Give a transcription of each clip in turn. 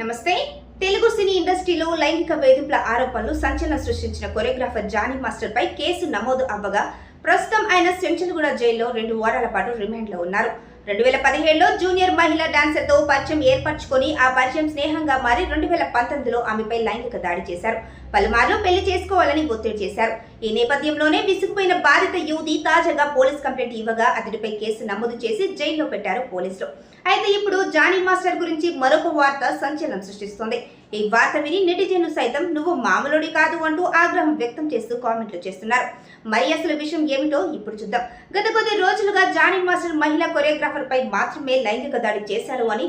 నమస్తే. తెలుగు సినీ ఇండస్ట్రీలో లైంగిక వేధింపుల ఆరోపణలు సంచలనం సృష్టించిన కొరియోగ్రాఫర్ జానీ మాస్టర్ పై కేసు నమోదు అవ్వగా ప్రస్తుతం ఆయన సెంచల్గూడ జైల్లో రెండు వారాల పాటు రిమాండ్లో ఉన్నారు. రెండు వేల పదిహేడులో జూనియర్ మహిళా డాన్సర్తో పరిచయం ఏర్పరచుకొని ఆ పరిచయం స్నేహంగా మారి రెండు వేల పంతొమ్మిదిలో ఆమెపై లైంగిక దాడి చేశారు. పలుమార్లు పెళ్ళి చేసుకోవాలని ఒత్తిడి చేశారు. ఈ నేపథ్యంలోనే విసుగుపోయిన బాధిత యువతి తాజాగా పోలీస్ కంప్లైంట్ ఇవ్వగా అతడిపై కేసు నమోదు చేసి జైల్లో పెట్టారు పోలీసులు. అయితే ఇప్పుడు జానీ మాస్టర్ గురించి మరొక వార్త సంచలనం సృష్టిస్తోంది. ఈ వార్త విని నెటిజన్లు సైతం నువ్వు మామూలుడి కాదు అంటూ ఆగ్రహం వ్యక్తం చేస్తూ కామెంట్లు చేస్తున్నారు. మరి అసలు విషయం ఏమిటో ఇప్పుడు చూద్దాం. గత కొద్ది రోజులుగా జానీ మాస్టర్ మహిళా కొరియోగ్రాఫర్ పై మాత్రమే లైంగిక దాడి చేశారు అని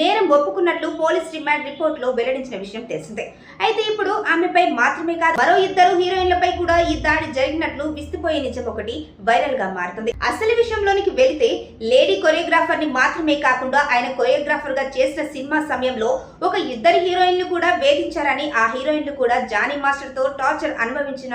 నేరం ఒప్పుకున్నట్లు పోలీస్ రిమాండ్ రిపోర్ట్లో వెల్లడించిన విషయం తెలిసిందే. అయితే ఇప్పుడు ఆమెపై మాత్రమే కాదు మరో ఇద్దరు హీరోయిన్లపై కూడా ఈ దాడి జరిగినట్లు విస్తుపోయే నిజం ఒకటి వైరల్గా మారుతుంది. అసలు విషయంలోనికి వెళితే లేడీ కొరియోగ్రాఫర్ని మాత్రమే కాకుండా ఆయన కొరియోగ్రాఫర్గా చేసిన సినిమా సమయంలో ఒక ఇద్దరు హీరోయిన్లు కూడా వేధించారని ఆ హీరోయిన్లు కూడా జానీ మాస్టర్తో టార్చర్ అనుభవించిన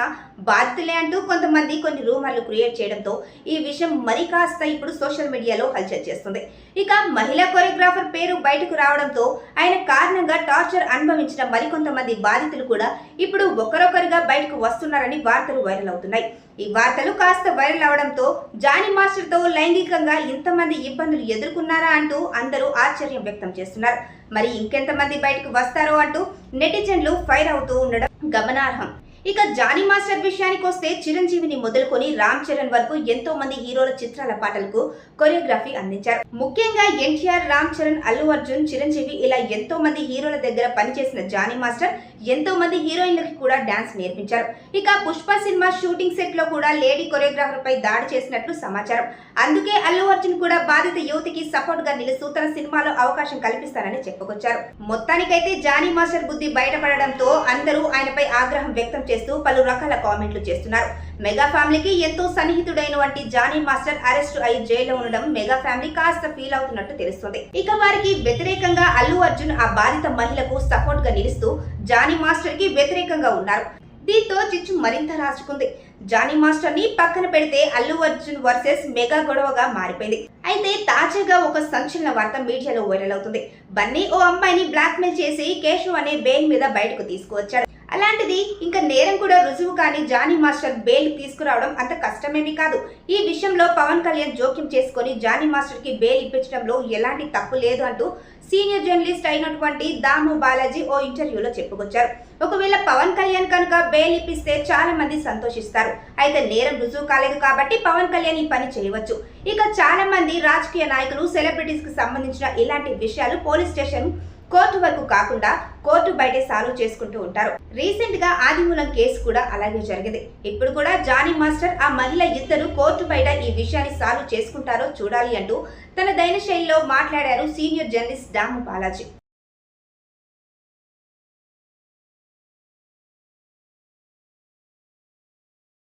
బాధితులే అంటూ కొంతమంది కొన్ని రూమర్లు క్రియేట్ చేయడంతో ఈ విషయం మరి కాస్త ఇప్పుడు సోషల్ మీడియాలో హల్చల్ చేస్తుంది. ఇక మహిళా కొరియోగ్రాఫర్ పేరు బయటకు రావడంతో ఆయన కారణంగా టార్చర్ అనుభవించిన మరికొంతమంది బాధితులు కూడా ఇప్పుడు ఒకరొకరుగా బయటకు వస్తున్నారని వార్తలు వైరల్ అవుతున్నాయి. ఈ వార్తలు కాస్త వైరల్ అవడంతో జానీ మాస్టర్తో లైంగికంగా ఇంతమంది ఇబ్బందులు ఎదుర్కొన్నారా అంటూ అందరూ ఆశ్చర్యం వ్యక్తం చేస్తున్నారు. మరి ఇంకెంతమంది బయటకు వస్తారో అంటూ నెటిజన్లు ఫైర్ అవుతూ ఉండడం గమనార్హం. ఇక జానీ మాస్టర్ విషయానికి వస్తే చిరంజీవిని మొదలుకొని రామ్ చరణ్ వరకు ఎంతో మంది హీరోల చిత్రాల పాటలకు కొరియోగ్రఫీ అందించారు. ముఖ్యంగా ఎన్టీఆర్ రామ్ చరణ్ అల్లు అర్జున్ చిరంజీవి ఇలా ఎంతో మంది హీరోల దగ్గర పనిచేసిన జానీ మాస్టర్ ఎంతో మంది హీరోయిన్లకి కూడా డాన్స్ నేర్పించారు. ఇక పుష్ప సినిమా షూటింగ్ సెట్లో కూడా లేడీ కొరియోగ్రాఫర్ పై దాడి చేసినట్లు సమాచారం. అందుకే అల్లు అర్జున్ కూడా బాధిత యువతికి సపోర్ట్గా నిలుస్తూ తన సినిమాలో అవకాశం కల్పిస్తారని చెప్పుకొచ్చారు. మొత్తానికైతే జానీ మాస్టర్ బుద్ధి బయటపడడంతో అందరూ ఆయనపై ఆగ్రహం వ్యక్తం చేస్తూ పలు రకాల కామెంట్లు చేస్తున్నారు. మెగా ఫ్యామిలీకి ఎంతో సన్నిహితుడైన వంటి జానీ మాస్టర్ అరెస్ట్ అయి జైల్లో ఉండడం మెగా ఫ్యామిలీ కాస్త ఫీల్ అవుతున్నట్టు తెలుస్తుంది. ఇక వారికి వ్యతిరేకంగా అల్లు అర్జున్ ఆ బాధిత మహిళకు సపోర్ట్గా నిలుస్తూ జానీ మాస్టర్కి వ్యతిరేకంగా ఉన్నారు. దీంతో చిచ్చు మరింత రాసుకుంది. జానీ మాస్టర్ని పక్కన పెడితే అల్లు అర్జున్ వర్సెస్ మెగా గొడవగా మారిపోయింది. అయితే తాజాగా ఒక సంచలన వార్త మీడియాలో వైరల్ అవుతుంది. బన్నీ ఓ అమ్మాయిని బ్లాక్మెయిల్ చేసి కేశవ్ అనే బెయిల్ మీద బయటకు తీసుకువచ్చాడు అలాంటిది ఇంకా నేరం కూడా రుజువు కాని జానీ మాస్టర్ బెయిల్ తీసుకురావడం అంత కష్టమేమీ కాదు. ఈ విషయంలో పవన్ కళ్యాణ్ జోక్యం చేసుకొని జానీ మాస్టర్కి బెయిల్ ఇప్పించడంలో ఎలాంటి తప్పు లేదు అంటూ సీనియర్ జర్నలిస్ట్ అయినటువంటి దాము బాలాజీ ఓ ఇంటర్వ్యూలో చెప్పుకొచ్చారు. ఒకవేళ పవన్ కళ్యాణ్ కనుక బెయిల్ ఇప్పిస్తే చాలా మంది సంతోషిస్తారు. అయితే నేరం రుజువు కాలేదు కాబట్టి పవన్ కళ్యాణ్ ఈ పని చేయవచ్చు. ఇక చాలా మంది రాజకీయ నాయకులు సెలబ్రిటీస్కి సంబంధించిన ఇలాంటి విషయాలు పోలీస్ స్టేషన్ కోర్టు వరకు కాకుండా కోర్టు బయటే సాల్వ్ చేసుకుంటూ ఉంటారు. రీసెంట్గా ఆదిమూలం కేసు కూడా అలాగే జరిగింది. ఇప్పుడు కూడా జానీ మాస్టర్ ఆ మహిళ ఇద్దరు కోర్టు బయట ఈ విషయాన్ని సాల్వ్ చేసుకుంటారో చూడాలి అంటూ తన దైన శైలిలో మాట్లాడారు సీనియర్ జర్నలిస్ట్ దాము బాలాజీ.